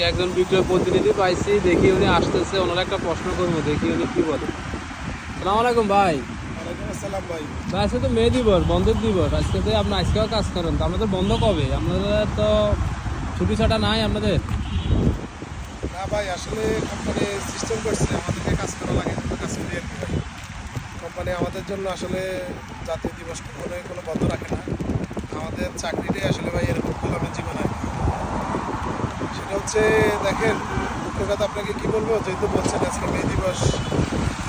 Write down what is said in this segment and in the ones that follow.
আজকে একজন বিক্রয় প্রতিনিধি পাইছি দেখি উনি আসতেছে ওনার একটা প্রশ্ন করব দেখি উনি কি বলে। সালাম আলাইকুম ভাই। ভাই। ভাই আজকে তো মে দিবস বন্ধের দিবস আজকে তো আপনি আজকেও কাজ করেন তো আপনাদের বন্ধ কবে? আপনাদের তো ছুটি ছাটা নাই আপনাদের না ভাই আসলে কোম্পানি সিস্টেম করছে আমাদেরকে কাজ করা লাগে কাজ করি আর কি ভাই। কোম্পানি আমাদের জন্য আসলে জাতীয় দিবস কোনো কোনো বন্ধ রাখে না। আমাদের চাকরিটাই আসলে ভাই এরকম গোলামের জীবন আর কি। সেটা হচ্ছে দেখেন কথা আপনাকে কি বলব? যেহেতু বলছেন আজকে মে দিবস,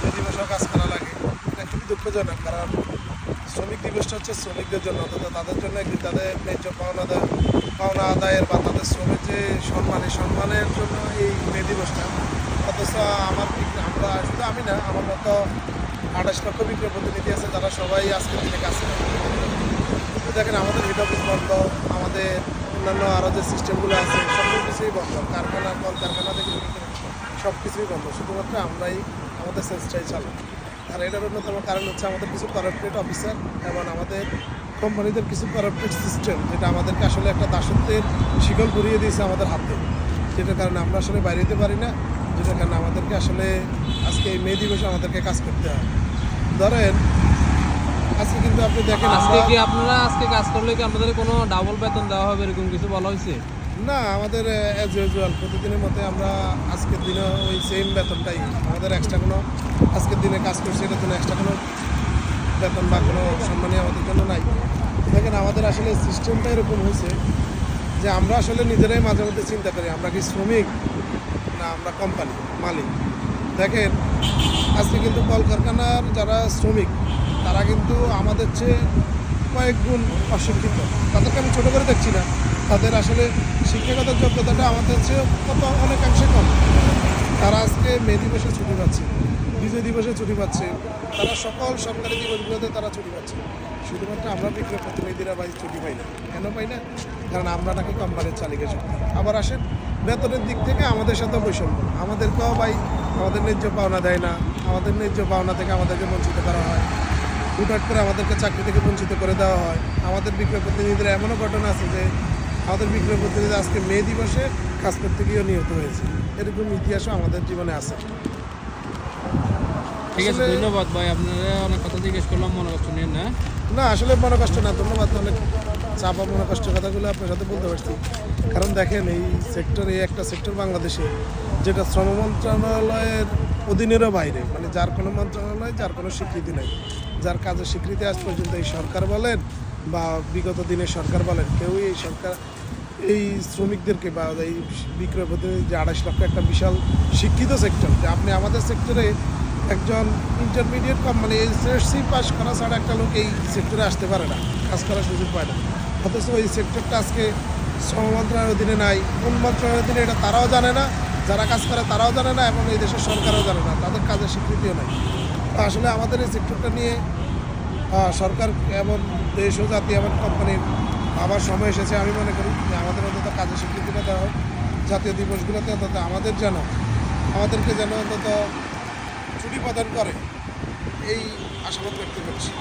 মে দিবসও কাজ করা লাগে। এটা খুবই দুঃখজনক, কারণ শ্রমিক দিবসটা হচ্ছে শ্রমিকদের জন্য, অন্তত তাদের জন্য একটি তাদের ন্যায্য পাওনা পাওনা আদায়ের বা তাদের শ্রমের যে সম্মান এই সম্মানের জন্য এই মে দিবসটা। অথচ আমার আমরা শুধু আমি না, আমার মতো আঠাশ লক্ষ বিক্রয় প্রতিনিধি আছে, যারা সবাই আজকের দিনে কাজ করে। দেখেন, আমাদের হেড অফিস বন্ধ, আমাদের অন্যান্য আরও যে সিস্টেমগুলো আছে সব কিছুই বন্ধ। কারখানা কল কারখানা থেকে সব কিছুই বন্ধ। শুধুমাত্র আমরাই আমাদের সেন্সটাই চালাই আর এটার অন্যতম কারণ হচ্ছে আমাদের কিছু করাপ্টেড অফিসার এবং আমাদের কোম্পানিদের কিছু করাপ্টেড সিস্টেম যেটা আমাদেরকে আসলে একটা দাসত্বের শিকল ঘুরিয়ে দিয়েছে আমাদের হাতে। যেটার কারণে আমরা আসলে বাইরে যেতে পারি না, যেটার কারণে আমাদেরকে আসলে আজকে এই মে দিবসে আমাদেরকে কাজ করতে হয়। ধরেন আজকে কিন্তু আপনি দেখেন আজকে কি আপনারা আজকে কাজ করলে কি আপনাদের কোনো ডাবল বেতন দেওয়া হবে এরকম কিছু বলা হয়েছে? না আমাদের অ্যাজ ইউজুয়াল প্রতিদিনের মতো আমরা আজকের দিনে ওই সেম বেতনটাই আমাদের এক্সট্রা কোনো আজকের দিনে কাজ করছি এটার জন্য এক্সট্রা কোনো বেতন বা কোনো সম্মানই আমাদের জন্য নাই। দেখেন আমাদের আসলে সিস্টেমটা এরকম হয়েছে যে আমরা আসলে নিজেরাই মাঝে মধ্যে চিন্তা করি আমরা কি শ্রমিক না আমরা কোম্পানি মালিক। দেখেন আজকে কিন্তু কলকারখানার যারা শ্রমিক তারা কিন্তু আমাদের চেয়ে কয়েক গুণ অশিক্ষিত। তাদেরকে আমি ছোটো করে দেখছি না। তাদের আসলে শিক্ষাগত যোগ্যতাটা আমাদের চেয়ে কত অনেকাংশে কম। তারা আজকে মে দিবসে ছুটি পাচ্ছে, বিজয় দিবসে ছুটি পাচ্ছে। তারা সকল সরকারি দিবসগুলোতে তারা ছুটি পাচ্ছে। শুধুমাত্র আমরা বিক্রয় প্রতিনিধিরা ভাই ছুটি পাই না। কেন পাই না? কারণ আমরা নাকি কোম্পানির চালিকা আবার আসেন, বেতনের দিক থেকে আমাদের সাথে বৈষম্য। আমাদেরকেও ভাই, আমাদের ন্যায্য পাওনা দেয় না। আমাদের ন্যায্য পাওনা থেকে আমাদেরকে বঞ্চিত করা হয়। হুটহাট করে আমাদেরকে চাকরি থেকে বঞ্চিত করে দেওয়া হয়। আমাদের বিক্রয় প্রতিনিধিরা এমনও ঘটনা আছে যে, আমাদের বিক্রয় প্রতিনিধি আজকে মে দিবসে কাজ করতে গিয়েও নিহত হয়েছে। এরকম ইতিহাসও আমাদের জীবনে আছে। ঠিক আছে ধন্যবাদ ভাই আপনারা অনেক কথা জিজ্ঞেস করলাম মনে করছেন নিন না। না আসলে মনে কষ্ট না ধন্যবাদ অনেক চাপা মনে কষ্ট কথাগুলো আপনার সাথে বলতে পারছি। কারণ দেখেন এই সেক্টর এই একটা সেক্টর বাংলাদেশে যেটা শ্রম মন্ত্রণালয়ের অধীনেরও বাইরে মানে যার কোনো মন্ত্রণালয় যার কোনো স্বীকৃতি নেই। যার কাজের স্বীকৃতি আজ পর্যন্ত এই সরকার বলেন বা বিগত দিনের সরকার বলেন কেউই এই সরকার এই শ্রমিকদেরকে বা এই বিক্রয় প্রতিনিধি যে আড়াইশ লক্ষ একটা বিশাল শিক্ষিত সেক্টর যে আপনি আমাদের সেক্টরে একজন ইন্টারমিডিয়েট কম মানে এসএসসি পাস করা ছাড়া একটা লোক এই সেক্টরে আসতে পারে না, কাজ করার সুযোগ পায় না। অথচ এই সেক্টরটা আজকে শ্রম মন্ত্রণালয়ের অধীনে নাই। কোন মন্ত্রণালয়ের অধীনে এটা তারাও জানে না, যারা কাজ করে তারাও জানে না, এবং এই দেশের সরকারও জানে না। তাদের কাজের স্বীকৃতিও নাই। তো আসলে আমাদের এই সেক্টরটা নিয়ে সরকার এমন দেশ ও জাতি এমন কোম্পানির আবার সময় এসেছে, আমি মনে করি যে আমাদের অন্তত কাজের স্বীকৃতিটা দেওয়া হোক। জাতীয় দিবসগুলোতে অন্তত আমাদের যেন, আমাদেরকে যেন অন্তত ছুটি প্রদান করে। এই আশাবাদ ব্যক্ত করছি।